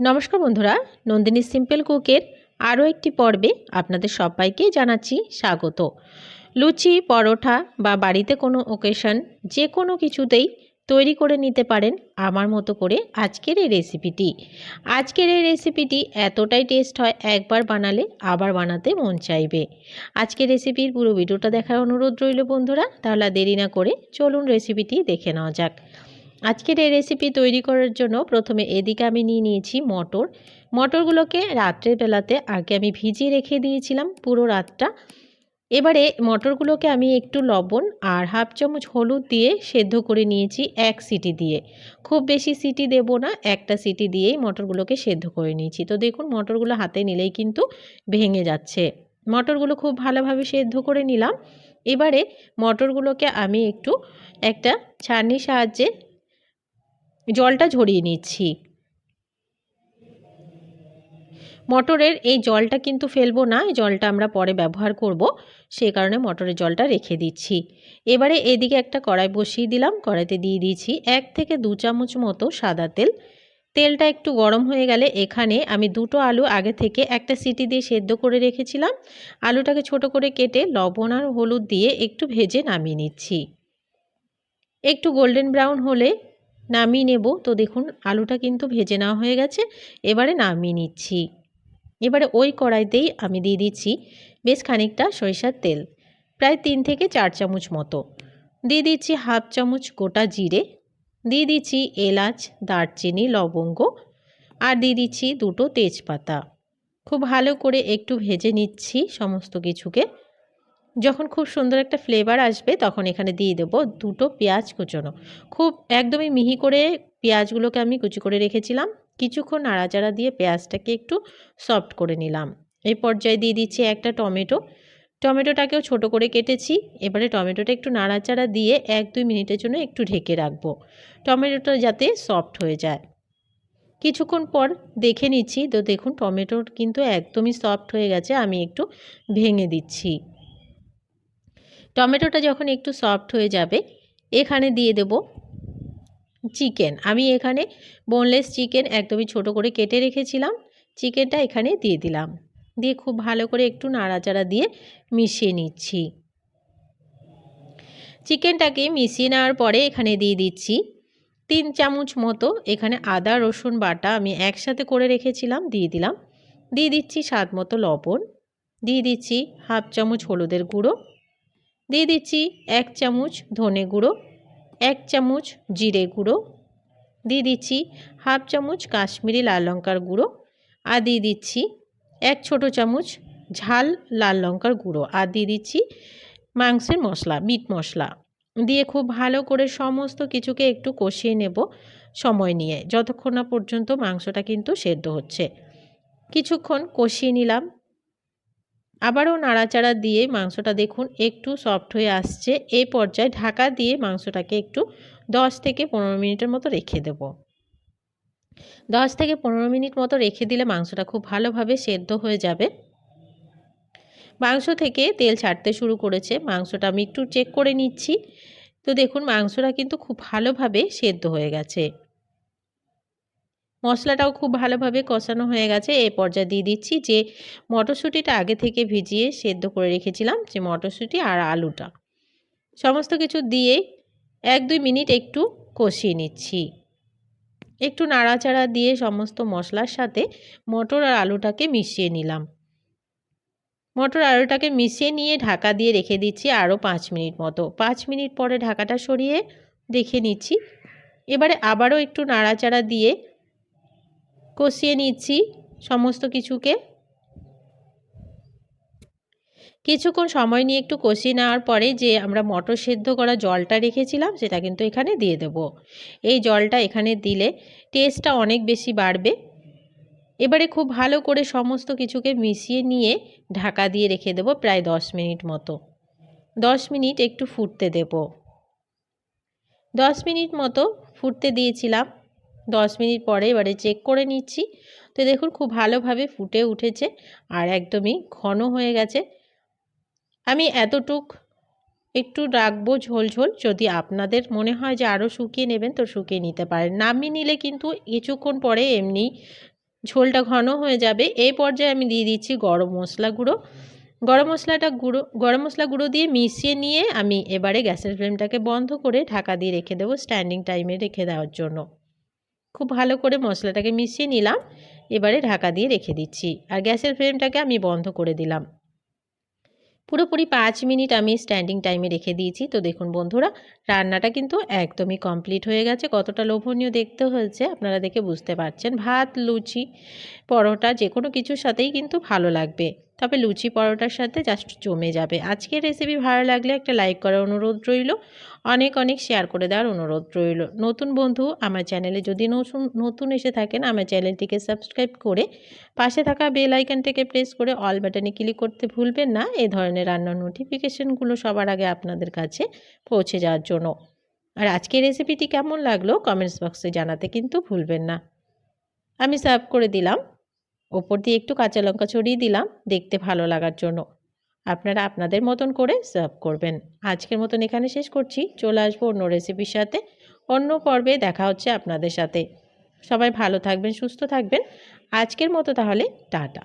নমস্কার বন্ধুরা, নন্দিনী সিম্পল কুকের আরও একটি পর্বে আপনাদের সবাইকে জানাচ্ছি স্বাগত। লুচি, পরোটা বা বাড়িতে কোনো ওকেশন যে কোনো কিছুতেই তৈরি করে নিতে পারেন আমার মতো করে আজকের এই রেসিপিটি আজকের এই রেসিপিটি এতটাই টেস্ট হয় একবার বানালে আবার বানাতে মন চাইবে। আজকের রেসিপির পুরো ভিডিওটা দেখার অনুরোধ রইল বন্ধুরা, তাহলে দেরি না করে চলুন রেসিপিটি দেখে নেওয়া যাক। আজকের এই রেসিপি তৈরি করার জন্য প্রথমে এদিকে আমি নিয়ে নিয়েছি মটর। মটরগুলোকে রাত্রের বেলাতে আগে আমি ভিজিয়ে রেখে দিয়েছিলাম পুরো রাতটা। এবারে মটরগুলোকে আমি একটু লবণ আর হাফ চামচ হলুদ দিয়ে সেদ্ধ করে নিয়েছি এক সিটি দিয়ে। খুব বেশি সিটি দেব না, একটা সিটি দিয়েই মটরগুলোকে সেদ্ধ করে নিয়েছি। তো দেখুন, মটরগুলো হাতে নিলেই কিন্তু ভেঙে যাচ্ছে। মটরগুলো খুব ভালোভাবে সেদ্ধ করে নিলাম। এবারে মটরগুলোকে আমি একটু একটা ছাড়নির সাহায্যে জলটা ঝরিয়ে নিচ্ছি। মটরের এই জলটা কিন্তু ফেলব না, এই জলটা আমরা পরে ব্যবহার করব সেই কারণে মটরের জলটা রেখে দিচ্ছি। এবারে এদিকে একটা কড়াই বসিয়ে দিলাম, কড়াইতে দিয়ে দিয়েছি এক থেকে দু চামচ মতো সাদা তেল। তেলটা একটু গরম হয়ে গেলে এখানে আমি দুটো আলু আগে থেকে একটা সিটি দিয়ে সেদ্ধ করে রেখেছিলাম। আলুটাকে ছোট করে কেটে লবণ আর হলুদ দিয়ে একটু ভেজে নামিয়ে নিচ্ছি। একটু গোল্ডেন ব্রাউন হলে নামিয়ে নেব। তো দেখুন, আলুটা কিন্তু ভেজে নেওয়া হয়ে গেছে। এবারে নামিয়ে নিচ্ছি। এবারে ওই কড়াইতেই আমি দিয়ে দিচ্ছি বেশ খানিকটা সরিষার তেল, প্রায় তিন থেকে চার চামচ মতো। দিয়ে দিচ্ছি হাফ চামচ গোটা জিরে, দিয়ে দিচ্ছি এলাচ, দারচিনি, লবঙ্গ আর দিয়ে দিচ্ছি দুটো তেজপাতা। খুব ভালো করে একটু ভেজে নিচ্ছি সমস্ত কিছুকে। যখন খুব সুন্দর একটা ফ্লেভার আসবে, তখন এখানে দিয়ে দেবো দুটো পেঁয়াজ কুচোনো। খুব একদমই মিহি করে পেঁয়াজগুলোকে আমি কুচি করে রেখেছিলাম। কিছুক্ষণ নাড়াচাড়া দিয়ে পেঁয়াজটাকে একটু সফট করে নিলাম। এই পর্যায়ে দিয়ে দিচ্ছি একটা টমেটো। টমেটোটাকেও ছোট করে কেটেছি। এবারে টমেটোটা একটু নাড়াচাড়া দিয়ে এক দুই মিনিটের জন্য একটু ঢেকে রাখব। টমেটোটা যাতে সফট হয়ে যায়। কিছুক্ষণ পর দেখে নিচ্ছি। তো দেখুন, টমেটোর কিন্তু একদমই সফট হয়ে গেছে। আমি একটু ভেঙে দিচ্ছি। টমেটোটা যখন একটু সফট হয়ে যাবে, এখানে দিয়ে দেব চিকেন আমি এখানে বোনলেস চিকেন একদমই ছোট করে কেটে রেখেছিলাম চিকেনটা এখানে দিয়ে দিলাম। দিয়ে খুব ভালো করে একটু নাড়াচাড়া দিয়ে মিশিয়ে নিচ্ছি। চিকেনটাকে মিশিয়ে নেওয়ার পরে এখানে দিয়ে দিচ্ছি তিন চামচ মতো এখানে আদা, রসুন বাটা আমি একসাথে করে রেখেছিলাম, দিয়ে দিলাম। দিয়ে দিচ্ছি স্বাদ মতো লবণ। দিয়ে দিচ্ছি হাফ চামচ হলুদের গুঁড়ো। দিয়ে দিচ্ছি এক চামচ ধনে গুঁড়ো, এক চামচ জিরে গুঁড়ো, দিয়ে দিচ্ছি হাফ চামচ কাশ্মীরি লাল লঙ্কার গুঁড়ো আর দিয়ে দিচ্ছি এক ছোট চামচ ঝাল লাল লঙ্কার গুঁড়ো আর দিয়ে দিচ্ছি মাংসের মশলা, মিট মশলা। দিয়ে খুব ভালো করে সমস্ত কিছুকে একটু কষিয়ে নেব সময় নিয়ে। যতক্ষণ না পর্যন্ত মাংসটা কিন্তু সেদ্ধ হচ্ছে। কিছুক্ষণ কষিয়ে নিলাম। আবারও নাড়াচাড়া দিয়ে মাংসটা দেখুন একটু সফট হয়ে আসছে। এই পর্যায়ে ঢাকা দিয়ে মাংসটাকে একটু দশ থেকে পনেরো মিনিটের মতো রেখে দেব। দশ থেকে পনেরো মিনিট মতো রেখে দিলে মাংসটা খুব ভালোভাবে সেদ্ধ হয়ে যাবে। মাংস থেকে তেল ছাড়তে শুরু করেছে। মাংসটা আমি একটু চেক করে নিচ্ছি। তো দেখুন মাংসটা কিন্তু খুব ভালোভাবে সেদ্ধ হয়ে গেছে। মশলাটাও খুব ভালোভাবে কষানো হয়ে গেছে। এই পর্যায়ে দিয়ে দিচ্ছি যে মটরশুঁটিটা আগে থেকে ভিজিয়ে সেদ্ধ করে রেখেছিলাম যে মটরশুঁটি আর আলুটা। সমস্ত কিছু দিয়ে এক দুই মিনিট একটু কষিয়ে নিচ্ছি। একটু নাড়াচাড়া দিয়ে সমস্ত মশলার সাথে মটর আর আলুটাকে মিশিয়ে নিলাম। মটর আলুটাকে মিশিয়ে নিয়ে ঢাকা দিয়ে রেখে দিচ্ছি আরও পাঁচ মিনিট মতো। পাঁচ মিনিট পরে ঢাকাটা সরিয়ে দেখে নিচ্ছি। এবারে আবারও একটু নাড়াচাড়া দিয়ে কষিয়ে নিচ্ছি সমস্ত কিছুকে। কিছুক্ষণ সময় নিয়ে একটু কষিয়ে নেওয়ার পরে যে আমরা মটর সেদ্ধ করা জলটা রেখেছিলাম, সেটা কিন্তু এখানে দিয়ে দেব। এই জলটা এখানে দিলে টেস্টটা অনেক বেশি বাড়বে। এবারে খুব ভালো করে সমস্ত কিছুকে মিশিয়ে নিয়ে ঢাকা দিয়ে রেখে দেব প্রায় দশ মিনিট মতো। দশ মিনিট একটু ফুটতে দেব। দশ মিনিট মতো ফুটতে দিয়েছিলাম। দশ মিনিট পরে এবারে চেক করে নিচ্ছি। তো দেখুন খুব ভালোভাবে ফুটে উঠেছে আর একদমই ঘন হয়ে গেছে। আমি এতটুক একটু রাখব ঝোল ঝোল যদি আপনাদের মনে হয় যে আরও শুকিয়ে নেবেন তো শুকিয়ে নিতে পারেন। নামিয়ে নিলে কিন্তু কিছুক্ষণ পরে এমনি ঝোলটা ঘন হয়ে যাবে। এই পর্যায়ে আমি দিয়ে দিচ্ছি গরম মশলা গুঁড়ো। গরম মশলাটা গুঁড়ো, গরম মশলা গুঁড়ো দিয়ে মিশিয়ে নিয়ে আমি এবারে গ্যাসের ফ্লেমটাকে বন্ধ করে ঢাকা দিয়ে রেখে দেবো স্ট্যান্ডিং টাইমে রেখে দেওয়ার জন্য। খুব ভালো করে মশলাটাকে মিশিয়ে নিলাম। এবারে ঢাকা দিয়ে রেখে দিচ্ছি। আর গ্যাসের ফ্লেমটাকে আমি বন্ধ করে দিলাম। পুরোপুরি পাঁচ মিনিট আমি স্ট্যান্ডিং টাইমে রেখে দিয়েছি। তো দেখুন বন্ধুরা, রান্নাটা কিন্তু একদমই কমপ্লিট হয়ে গেছে। কতটা লোভনীয় দেখতে হয়েছে, আপনারা দেখে বুঝতে পারছেন। ভাত, লুচি, পরোটা যে কোনো কিছুর সাথেই কিন্তু ভালো লাগবে। তবে লুচি পরোটার সাথে জাস্ট জমে যাবে। আজকের রেসিপি ভালো লাগলে একটা লাইক করার অনুরোধ রইল। অনেক অনেক শেয়ার করে দেওয়ার অনুরোধ রইল। নতুন বন্ধু, আমার চ্যানেলে যদি নতুন নতুন এসে থাকেন, আমার চ্যানেলটিকে সাবস্ক্রাইব করে পাশে থাকা বেল আইকনটাকে প্রেস করে অল বাটনে ক্লিক করতে ভুলবেন না। এই ধরনের রান্নার নোটিফিকেশনগুলো সবার আগে আপনাদের কাছে পৌঁছে যাওয়ার জন্য। আর আজকের রেসিপিটি কেমন লাগল কমেন্টস বক্সে জানাতে কিন্তু ভুলবেন না। আমি সার্ভ করে দিলাম। ওপর দিয়ে একটু কাঁচা লঙ্কা ছড়িয়ে দিলাম, দেখতে ভালো লাগার জন্য। আপনারা আপনাদের মতন করে সার্ভ করবেন। আজকের মতন এখানে শেষ করছি। চলে আসব অন্য রেসিপির সাথে। অন্য পর্বে দেখা হচ্ছে আপনাদের সাথে। সবাই ভালো থাকবেন, সুস্থ থাকবেন। আজকের মতো তাহলে, টাটা।